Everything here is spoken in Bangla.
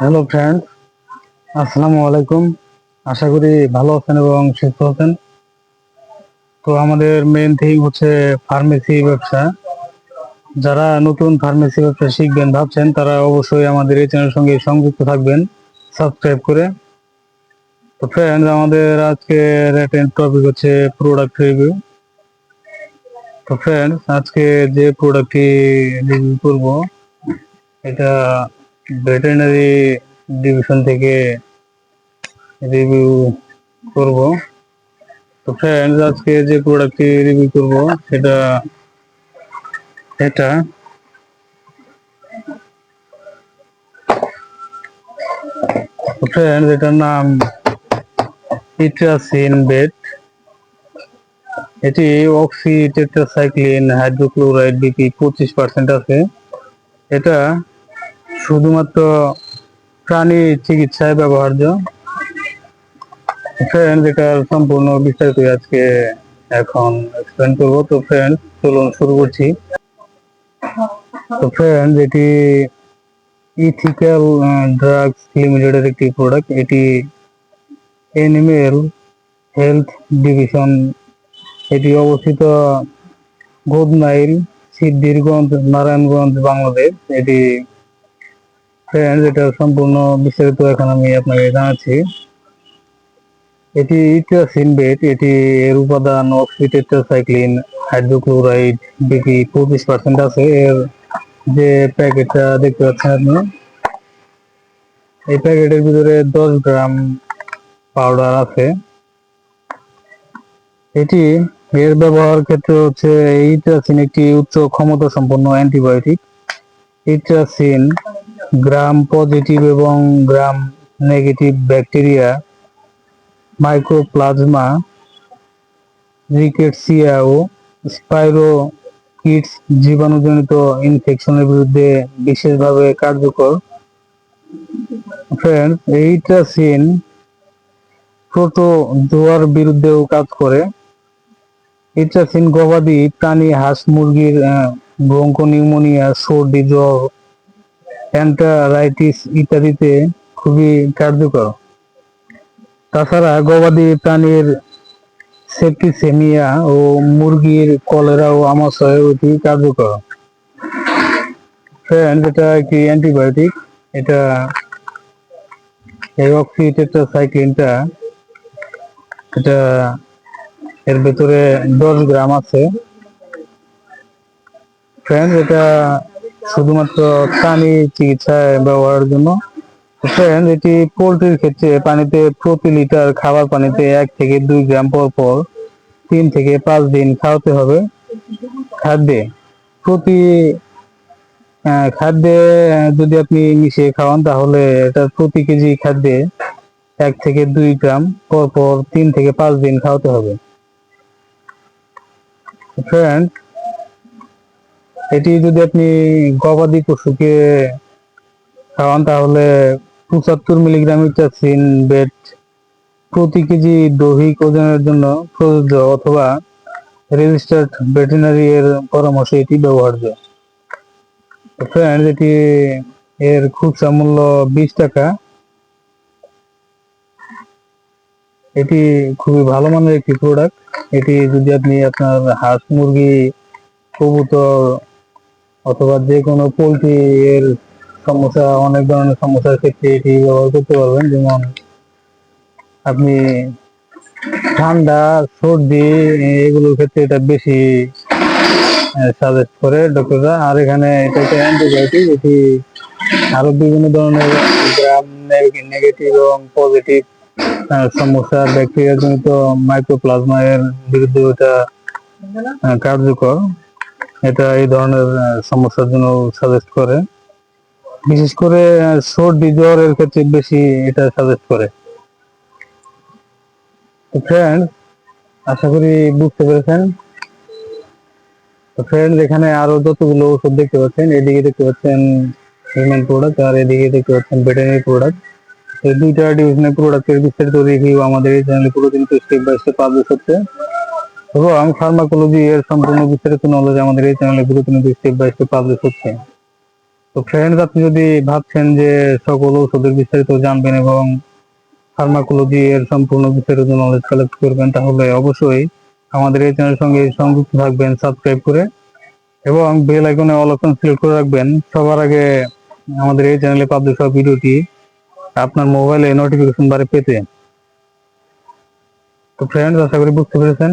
হ্যালো ফ্রেন্ড আসসালামু আলাইকুম আশা করি ভালো আছেন এবং সুস্থ আছেন। তো আমাদের মেন থিং হচ্ছে ফার্মেসি ব্যবসা। যারা নতুন ফার্মেসি ব্যবসা শিখবেন, ভাবছেন, তারা অবশ্যই আমাদের এই চ্যানেলের সঙ্গে সংযুক্ত থাকবেন। সাবস্ক্রাইব করে। তো ফ্রেন্ড আমাদের আজকে আজকের টপিক হচ্ছে প্রোডাক্ট রিভিউ তো ফ্রেন্ড আজকে যে প্রোডাক্টটি রিভিউ করব, এটা ভেটেরিনারি ডিভিশন থেকে রিভিউ করব। তো ফ্রেন্ডস আজকে যে প্রোডাক্টটি রিভিউ করব, সেটা এটা ফ্রেন্ডস এটার নাম ইট্রাসিন বেট এটি অক্সি টেট্রাসাইক্লিন হাইড্রোক্লোরাইড বিপি পঁচিশ পার্সেন্ট আছে। এটা শুধুমাত্র প্রাণী চিকিৎসায় ব্যবহার্য। ফ্রেন্ড এটার সম্পূর্ণ বিস্তারিত আজকে এখন এক্সপ্লেন করব। তো ফ্রেন্ড চলুন শুরু করছি। তো ফ্রেন্ড এটি ইথিক্যাল ড্রাগস লিমিটেডের একটি প্রোডাক্ট এটি এনিমেল হেলথ ডিভিশন এটি অবস্থিত গোদনাইল সিদ্ধিরগঞ্জ, নারায়ণগঞ্জ, বাংলাদেশ। এটি ফ্রেন্ড এটা সম্পূর্ণ বিস্তারিত এখন আমি আপনাকে জানাচ্ছি। এটি ইট্রাসিনবেট এটি এর উপাদান অক্সিটেট্রাসাইক্লিন, হাইড্রোক্লোরাইড বিপি পঁচিশ পার্সেন্ট আছে। এর যে প্যাকেটটা দেখতে পাচ্ছেন আপনি, এই প্যাকেটের ভিতরে দশ গ্রাম পাউডার আছে। এটি এর ব্যবহার ক্ষেত্রে হচ্ছে ইট্রাসিন একটি উচ্চ ক্ষমতা সম্পন্ন অ্যান্টিবায়োটিক। ইট্রাসিন গ্রাম পজিটিভ এবং gram negative bacteria mycoplasma rickettsia ও স্পাইরো কিটস জীবাণুজনিত ইনফেকশনের বিরুদ্ধে বিশেষভাবে কার্যকর। ফ্রেন্ড এইট্রাসিন প্রোটোজোয়ার বিরুদ্ধেও কাজ করে। ইট্রাসিন গবাদি প্রাণী, হাঁস, মুরগির ব্রঙ্কো নিউমোনিয়া সর্দি, জ্বর অ্যান্টারাইটিস ইত্যাদিতে খুবই কার্যকর। তাছাড়া গবাদি প্রাণীর সেপ্টিসেমিয়া ও মুরগির কলেরা ও আমাশয় অতি কার্যকর। ফ্রেন্ড এটা একটি অ্যান্টিবায়োটিক। এটা এই এটা এর ভেতরে দশ গ্রাম আছে। ফ্রেন্ড এটা শুধুমাত্র প্রাণী চিকিৎসায় ব্যবহারের জন্য। ফ্রেন্ড এটি পোলট্রির ক্ষেত্রে পানিতে প্রতি লিটার খাবার পানিতে এক থেকে দুই গ্রাম পর পর তিন থেকে পাঁচ দিন খাওয়াতে হবে। খাদ্যে, প্রতি খাদ্যে যদি আপনি মিশিয়ে খাওয়ান, তাহলে এটা প্রতি কেজি খাদ্যে এক থেকে দুই গ্রাম পর পর তিন থেকে পাঁচ দিন খাওয়াতে হবে। ফ্রেন্ড এটি যদি আপনি গবাদি পশুকে খাওয়ান, তাহলে পঁচাত্তর মিলিগ্রাম ইটাসিন বেড প্রতি কেজি দৈহিক ওজনের জন্য প্রযোজ্য অথবা রেজিস্টার্ড ভেটেরিনারি এর পরামর্শে এটি ব্যবহার্য। ফ্রেন্ড এটি এর খুচরা মূল্য বিশ টাকা। এটি খুবই ভালো মানের একটি প্রোডাক্ট এটি যদি আপনি আপনার হাঁস, মুরগি, কবুতর অথবা যে কোনো পোলট্রি এর সমস্যা অনেক ধরনের সমস্যার ক্ষেত্রে এটি ব্যবহার করতে পারবেন। যেমন আপনি ঠান্ডা সর্দি এগুলোর ক্ষেত্রে এটা বেশি সাজেস্ট করে ডক্টররা। আর এখানে এটা একটা অ্যান্টিবায়োটিক এটি আরও বিভিন্ন ধরনের গ্রাম নেগেটিভ এবং পজিটিভ সমস্যা ব্যাকটেরিয়া জনিত মাইক্রোপ্লাজমা এর বিরুদ্ধে আহ, কার্যকর। এটা এই ধরনের সমস্যার জন্য সাজেস্ট করে। বিশেষ করে সর্দি জ্বর এর ক্ষেত্রে বেশি এটা সাজেস্ট করে। ফ্রেন্ড আশা করি বুঝতে পেরেছেন। তো ফ্রেন্ড এখানে আরও যতগুলো ওষুধ দেখতে পাচ্ছেন, এদিকে দেখতে পাচ্ছেন হিউম্যান প্রোডাক্ট আর এদিকে দেখতে পাচ্ছেন ভেটেরিনারি প্রোডাক্ট এই দুইটা ডিভিশনের প্রোডাক্টের বিস্তারিত রিভিউ আমাদের এই চ্যানেলে প্রতিদিন স্টেপ বাই স্টেপ পাবলিশ হচ্ছে। এবং ফার্মাকোলজি এর সম্পূর্ণ বিস্তারিত নলেজ আমাদের এই চ্যানেলে প্রতিদিন স্টেপ বাই স্টেপ পাবলিশ হচ্ছে। তো ফ্রেন্ডস আপনি যদি ভাবছেন যে সকল ওষুধের বিস্তারিত জানবেন এবং ফার্মাকোলজি এর সম্পূর্ণ বিস্তারিত নলেজ কালেক্ট করবেন, তাহলে অবশ্যই আমাদের এই চ্যানেলের সঙ্গে সংযুক্ত থাকবেন সাবস্ক্রাইব করে এবং বেল আইকনে অল অপশন সিলেক্ট করে রাখবেন। সবার আগে আমাদের এই চ্যানেলে পাবলিশ হওয়া ভিডিওটি আপনার মোবাইলে নোটিফিকেশন বারে পেতে। তো ফ্রেন্ডস আশা করি বুঝতে পেরেছেন।